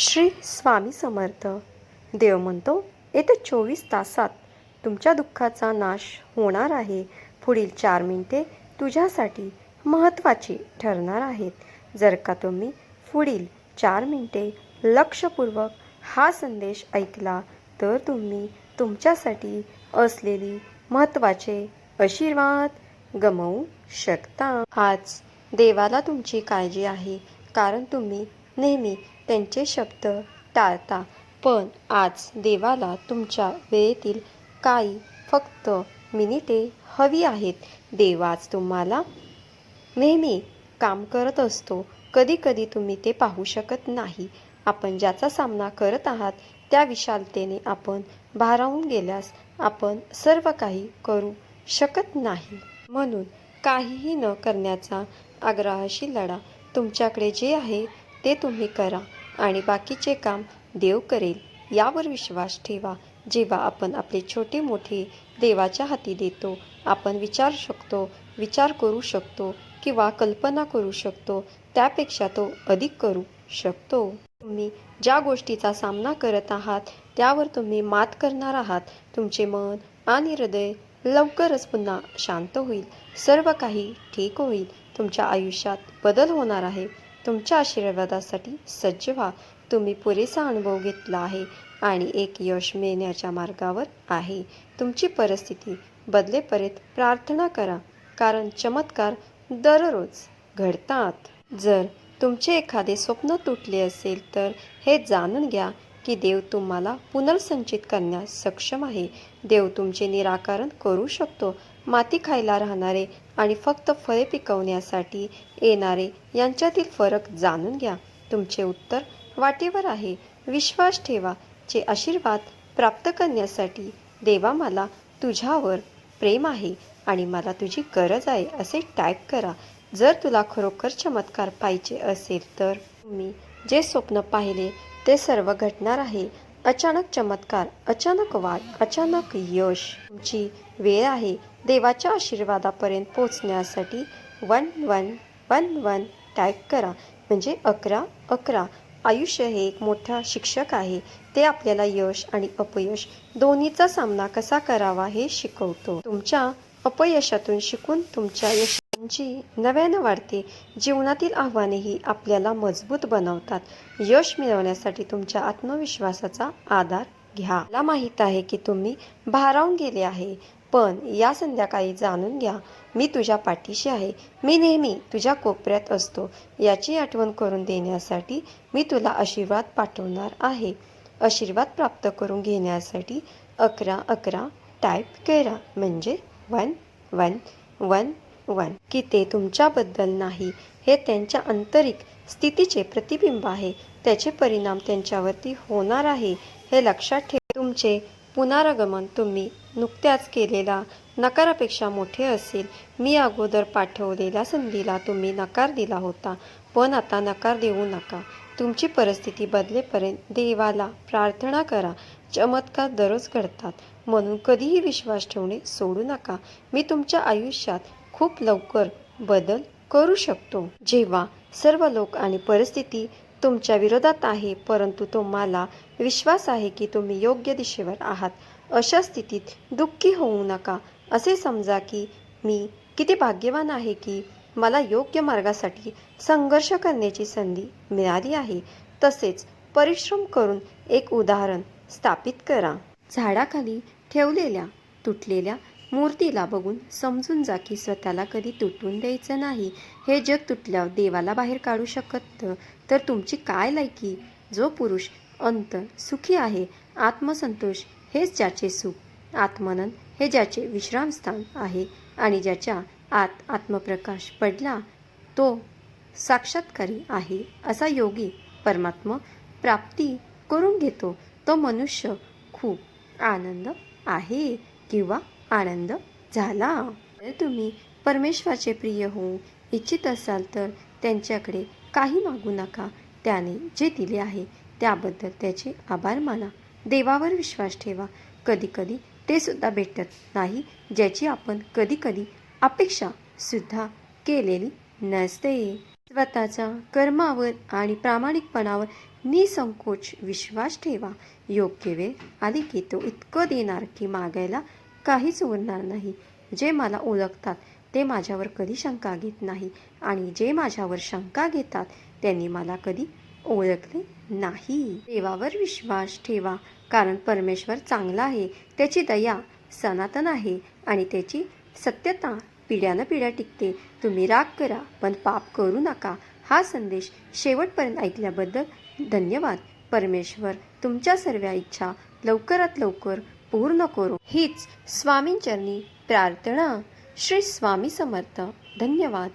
श्री स्वामी समर्थ. देव म्हणतो येत्या चोवीस तासात तुमच्या दुःखाचा नाश होणार आहे. पुढील चार मिनिटे तुझ्यासाठी महत्त्वाची ठरणार आहेत. जर का तुम्ही पुढील चार मिनिटे लक्षपूर्वक हा संदेश ऐकला तर तुम्ही तुमच्यासाठी असलेली महत्त्वाचे आशीर्वाद गमावू शकता. आज देवाला तुमची काळजी आहे कारण तुम्ही नेहमी त्यांचे शब्द टाळता. पण आज देवाला तुमच्या वेळेतील काही फक्त मिनिटे हवी आहेत. देव आज तुम्हाला नेहमी काम करत असतो. कधी कधी तुम्ही ते पाहू शकत नाही. आपण ज्याचा सामना करत आहात त्या विशालतेने आपण भारावून गेल्यास आपण सर्व काही करू शकत नाही. म्हणून काहीही न करण्याचा आग्रहाशी लढा तुमच्याकडे जे आहे ते तुम्ही करा. आणि बाकीचे काम देव करेल यावर विश्वास ठेवा. जेव्हा आपण आपले छोटे मोठे देवाच्या हाती देतो आपण विचार शकतो विचार करू शकतो किंवा कल्पना करू शकतो त्यापेक्षा तो अधिक करू शकतो. तुम्ही ज्या गोष्टीचा सामना करत आहात त्यावर तुम्ही मात करणार आहात. तुमचे मन आणि हृदय लवकरच पुन्हा शांत होईल. सर्व काही ठीक होईल. तुमच्या आयुष्यात बदल होणार आहे. तुमच्या आशीर्वादासाठी सज्ज व्हा. तुम्ही पुरेसा अनुभव घेतला आहे आणि एक यश मिळण्याच्या मार्गावर आहे. तुमची परिस्थिती बदलेपर्यंत प्रार्थना करा कारण चमत्कार दररोज घडतात. जर तुमचे एखादे स्वप्न तुटले असेल तर हे जाणून घ्या की देव तुम्हाला पुनर्संचित करण्यास सक्षम आहे. देव तुमचे निराकरण करू शकतो माती खायला राहणारे आणि फक्त फळे पिकवण्यासाठी येणारे यांच्यातील फरक जाणून घ्या. तुमचे उत्तर वाटेवर आहे. विश्वास ठेवा. चे आशीर्वाद प्राप्त करण्यासाठी देवा मला तुझ्यावर प्रेम आहे आणि मला तुझी गरज आहे असे टाईप करा. जर तुला खरोखर चमत्कार पाहिजे असेल तर तुम्ही जे स्वप्न पाहिले ते सर्व घडणार आहे. अचानक चमत्कार अचानक वाढ अचानक यश. तुमची वेळ आहे. देवाच्या आशीर्वादापर्यंत पोचण्यासाठी one one one one type करा. म्हणजे अकरा अकरा. आयुष्य हे एक मोठा शिक्षक आहे. ते आपल्याला यश आणि अपयश दोन्हीचा सामना कसा करावा हे शिकवतो. तुमच्या अपयशातून शिकून तुमच्या यशांची नव्यानं वाढते. जीवनातील आव्हानेही आपल्याला मजबूत बनवतात. यश मिळवण्यासाठी तुमच्या आत्मविश्वासाचा आधार घ्या. मला माहीत आहे की तुम्ही भारावून गेले आहे. पण या संध्याकाळी जाणून घ्या मी तुझ्या पाठीशी आहे. मी नेहमी तुझ्या कोपऱ्यात असतो. याची आठवण करून देण्यासाठी मी तुला आशीर्वाद पाठवणार आहे. आशीर्वाद प्राप्त करून घेण्यासाठी अकरा अकरा टाईप करा. म्हणजे वन वन वन वन. की ते तुमच्याबद्दल नाही. हे त्यांच्या आंतरिक स्थितीचे प्रतिबिंब आहे. त्याचे परिणाम त्यांच्यावरती होणार आहे. हे लक्षात ठेव. तुमचे पुनरागमन तुम्ही नुकत्याच केलेला नकारापेक्षा मोठे असेल. मी अगोदर पाठवलेल्या संधीला तुम्ही नकार दिला होता. पण आता नकार देऊ नका. तुमची परिस्थिती बदलेपर्यंत देवाला प्रार्थना करा. चमत्कार दररोज घडतात. म्हणून कधीही विश्वास ठेवणे सोडू नका. मी तुमच्या आयुष्यात खूप लवकर बदल करू शकतो. जेव्हा सर्व लोक आणि परिस्थिती तुमच्या विरोधात आहे परंतु तुम्हाला विश्वास आहे की तुम्ही योग्य दिशेवर आहात. अशा स्थितीत दुःखी होऊ नका. असे समजा की मी किती भाग्यवान आहे की मला योग्य मार्गासाठी संघर्ष करण्याची संधी मिळाली आहे. तसेच परिश्रम करून एक उदाहरण स्थापित करा. झाडाखाली ठेवलेल्या तुटलेल्या मूर्तीला बघून समजून जा की स्वतःला कधी तुटून द्यायचं नाही. हे जग तुटल्यावर देवाला बाहेर काढू शकत तर तुमची काय लायकी? जो पुरुष अंत सुखी आहे आत्मसंतोष हेच ज्याचे सुख आत्मनन हे ज्याचे विश्रामस्थान आहे आणि ज्याच्या आत आत्मप्रकाश पडला तो साक्षात्कारी आहे असा योगी परमात्मा प्राप्ती करून घेतो. तो मनुष्य खूप आनंद आहे किंवा आनंद झाला. जर तुम्ही परमेश्वराचे प्रिय होऊ इच्छित असाल तर त्यांच्याकडे काही मागू नका. त्याने जे दिले आहे त्याबद्दल त्याचे आभार माना. देवावर विश्वास ठेवा. कधीकधी ते सुद्धा भेटत नाही ज्याची आपण कधीकधी अपेक्षा सुद्धा केलेली नसते. स्वतःच्या कर्मावर आणि प्रामाणिकपणावर निसंकोच विश्वास ठेवा. योग्य वेळ आली की तो इतकं देणार की मागायला काहीच उरणार नाही. जे मला ओळखतात ते माझ्यावर कधी शंका घेत नाही आणि जे माझ्यावर शंका घेतात त्यांनी मला कधी ओळखले नाही. देवावर विश्वास ठेवा कारण परमेश्वर चांगला आहे त्याची दया सनातन आहे आणि त्याची सत्यता पिढ्यानं पिढ्या टिकते. तुम्ही राग करा पण पाप करू नका. हा संदेश शेवटपर्यंत ऐकल्याबद्दल धन्यवाद. परमेश्वर तुमच्या सर्व इच्छा लवकरात लवकर पूर्ण करू. हीच स्वामींचरणी प्रार्थना. श्री स्वामी समर्थ. धन्यवाद.